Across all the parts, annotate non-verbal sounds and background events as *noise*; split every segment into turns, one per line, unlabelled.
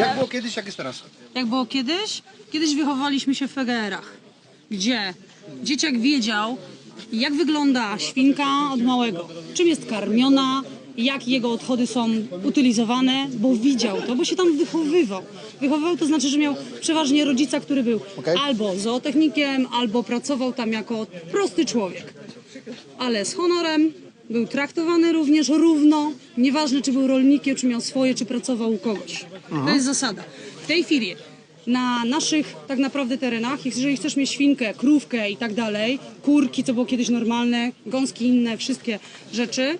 Jak było kiedyś, jak jest teraz?
Jak było kiedyś? Kiedyś wychowaliśmy się w PGR-ach, gdzie dzieciak wiedział, jak wygląda świnka od małego, czym jest karmiona, jak jego odchody są utylizowane, bo widział to, bo się tam wychowywał. Wychowywał to znaczy, że miał przeważnie rodzica, który był
Okej.
albo zootechnikiem, albo pracował tam jako prosty człowiek. Ale z honorem był traktowany również równo, nieważne czy był rolnikiem, czy miał swoje, czy pracował u kogoś. To jest zasada. W tej chwili na naszych tak naprawdę terenach, jeżeli chcesz mieć świnkę, krówkę i tak dalej, kurki, co było kiedyś normalne, gąski inne, wszystkie rzeczy,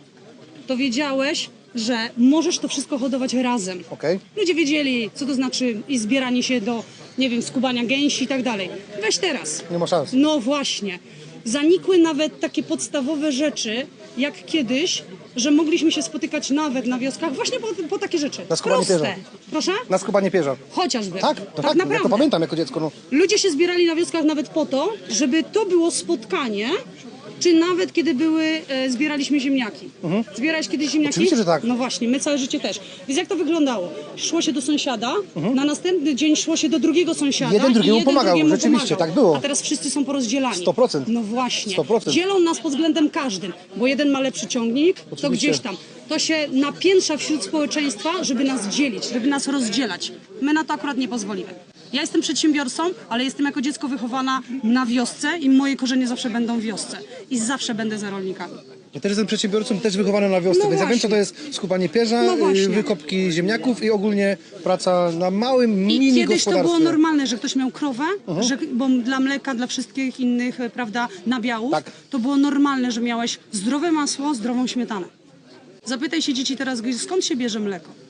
to wiedziałeś, że możesz to wszystko hodować razem.
Okej.
Ludzie wiedzieli, co to znaczy i zbieranie się do, nie wiem, skubania gęsi i tak dalej. Weź teraz.
Nie ma szans.
No właśnie. Zanikły nawet takie podstawowe rzeczy, jak kiedyś, że mogliśmy się spotykać nawet na wioskach właśnie po, po takie rzeczy.
Na skubanie
Proste.
pierza.
Proszę?
Na skubanie pierza.
Chociażby.
Tak? No
tak
tak, ja
naprawdę.
to pamiętam jako dziecko. No.
Ludzie się zbierali na wioskach nawet po to, żeby to było spotkanie, czy nawet kiedy były, e, zbieraliśmy ziemniaki. Zbierałeś kiedyś ziemniaki?
Mhm. Oczywiście, że tak.
No właśnie, my całe życie też. Więc jak to wyglądało? Szło się do sąsiada, na następny dzień szło się do drugiego sąsiada
Mhm. Jeden
i
drugiemu
jeden
pomagał,
drugiemu
rzeczywiście,
pomagał.
tak było.
A teraz wszyscy są porozdzielani.
100%.
No właśnie.
100%.
Dzielą nas pod względem każdym, bo jeden ma lepszy ciągnik, to
Oczywiście.
gdzieś tam. To się napiętrza wśród społeczeństwa, żeby nas dzielić, żeby nas rozdzielać. My na to akurat nie pozwolimy. Ja jestem przedsiębiorcą, ale jestem jako dziecko wychowana na wiosce i moje korzenie zawsze będą w wiosce. I zawsze będę za rolnikami.
Ja też jestem przedsiębiorcą, też wychowany na wiosce,
No
więc ja wiem, co
właśnie.
to jest skubanie pierza,
No właśnie.
y, wykopki ziemniaków i ogólnie praca na małym,
I
mini
kiedyś to było normalne, że ktoś miał krowę, że, bo dla mleka, dla wszystkich innych, e, prawda, nabiałów,
Tak.
to było normalne, że miałeś zdrowe masło, zdrową śmietanę. Zapytaj się dzieci teraz, skąd się bierze mleko?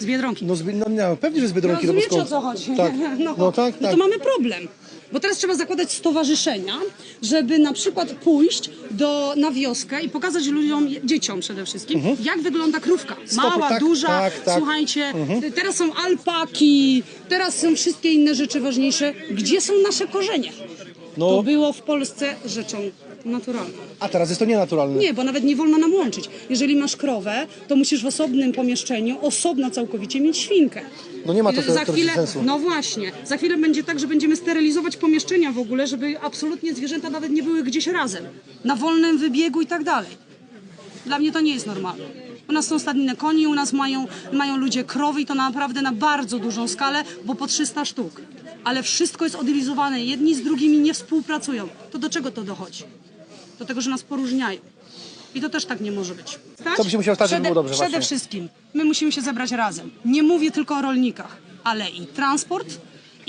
Z Biedronki.
No, zbi- no nie, pewnie, że z Biedronki. no bo
Rozumiecie o
skąd?
co chodzi?
Tak. *laughs*
No,
No tak,
no
tak.
to mamy problem. Bo teraz trzeba zakładać stowarzyszenia, żeby na przykład pójść do, na wioskę i pokazać ludziom, dzieciom przede wszystkim, jak wygląda krówka. Mała,
tak,
duża,
tak, tak.
słuchajcie, teraz są alpaki, teraz są wszystkie inne rzeczy ważniejsze. Gdzie są nasze korzenie?
No.
To było w Polsce rzeczą naturalną.
A teraz jest to nienaturalne.
Nie, bo nawet nie wolno nam łączyć. Jeżeli masz krowę, to musisz w osobnym pomieszczeniu, osobno całkowicie mieć świnkę.
No nie ma to
za
sensu,
chwilę,
sensu.
No właśnie. Za chwilę będzie tak, że będziemy sterylizować pomieszczenia w ogóle, żeby absolutnie zwierzęta nawet nie były gdzieś razem. Na wolnym wybiegu i tak dalej. Dla mnie to nie jest normalne. U nas są stadnine koni, u nas mają, mają ludzie krowy i to naprawdę na bardzo dużą skalę, bo po 300 sztuk. Ale wszystko jest odylizowane, jedni z drugimi nie współpracują. To do czego to dochodzi? Do tego, że nas poróżniają. I to też tak nie może być. Stać?
Co by się musiało stać, żeby było dobrze,
Przede
właśnie?
wszystkim my musimy się zebrać razem. Nie mówię tylko o rolnikach, ale i transport,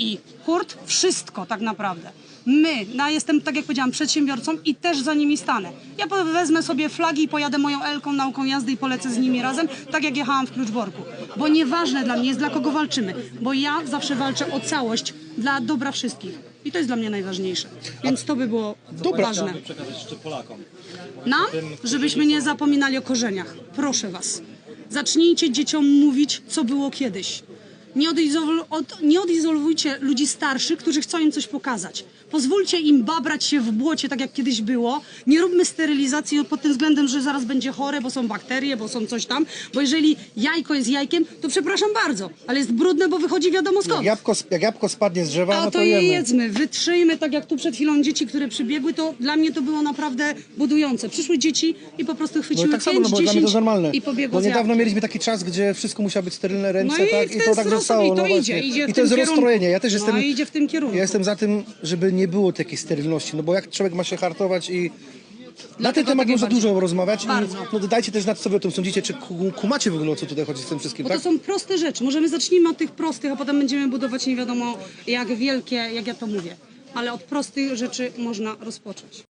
i hurt, wszystko tak naprawdę. My, no, jestem, tak jak powiedziałam, przedsiębiorcą i też za nimi stanę. Ja wezmę sobie flagi i pojadę moją Elką nauką jazdy i polecę z nimi razem, tak jak jechałam w Kluczborku. Bo nieważne dla mnie jest, dla kogo walczymy, bo ja zawsze walczę o całość dla dobra wszystkich. I to jest dla mnie najważniejsze. Więc to by było
Dobra.
ważne.
przekazać jeszcze Polakom.
Nam, żebyśmy nie zapominali o korzeniach. Proszę was. Zacznijcie dzieciom mówić, co było kiedyś. Nie, odizol- od, nie odizolujcie ludzi starszych, którzy chcą im coś pokazać. Pozwólcie im babrać się w błocie, tak jak kiedyś było. Nie róbmy sterylizacji pod tym względem, że zaraz będzie chore, bo są bakterie, bo są coś tam. Bo jeżeli jajko jest jajkiem, to przepraszam bardzo, ale jest brudne, bo wychodzi wiadomo
Jak
skąd.
jabłko, sp- jak jabłko spadnie z drzewa,
A
no
to
to
je jedzmy, wytrzyjmy, tak jak tu przed chwilą dzieci, które przybiegły, to dla mnie to było naprawdę budujące. Przyszły dzieci i po prostu
No i
chwyciły
tak samo,
5,
no bo dla mnie to
10
jest normalne.
i pobiegło
Bo niedawno mieliśmy taki czas, gdzie wszystko musiało być sterylne ręce,
No i
tak? I
ten
to tak
i to
no
idzie, idzie w
I to
tym
jest
kierunku.
rozstrojenie. Ja też
No
jestem.
i idzie w tym kierunku.
Ja jestem za tym, żeby nie było takiej sterylności, no bo jak człowiek ma się hartować i. Na ten temat można dużo rozmawiać
Bardzo.
i no, dodajcie też nad co wy o tym sądzicie, czy ku- kumacie w ogóle o co tutaj chodzi z tym wszystkim,
Bo
tak?
to są proste rzeczy. Możemy zacznijmy od tych prostych, a potem będziemy budować nie wiadomo jak wielkie, jak ja to mówię. Ale od prostych rzeczy można rozpocząć.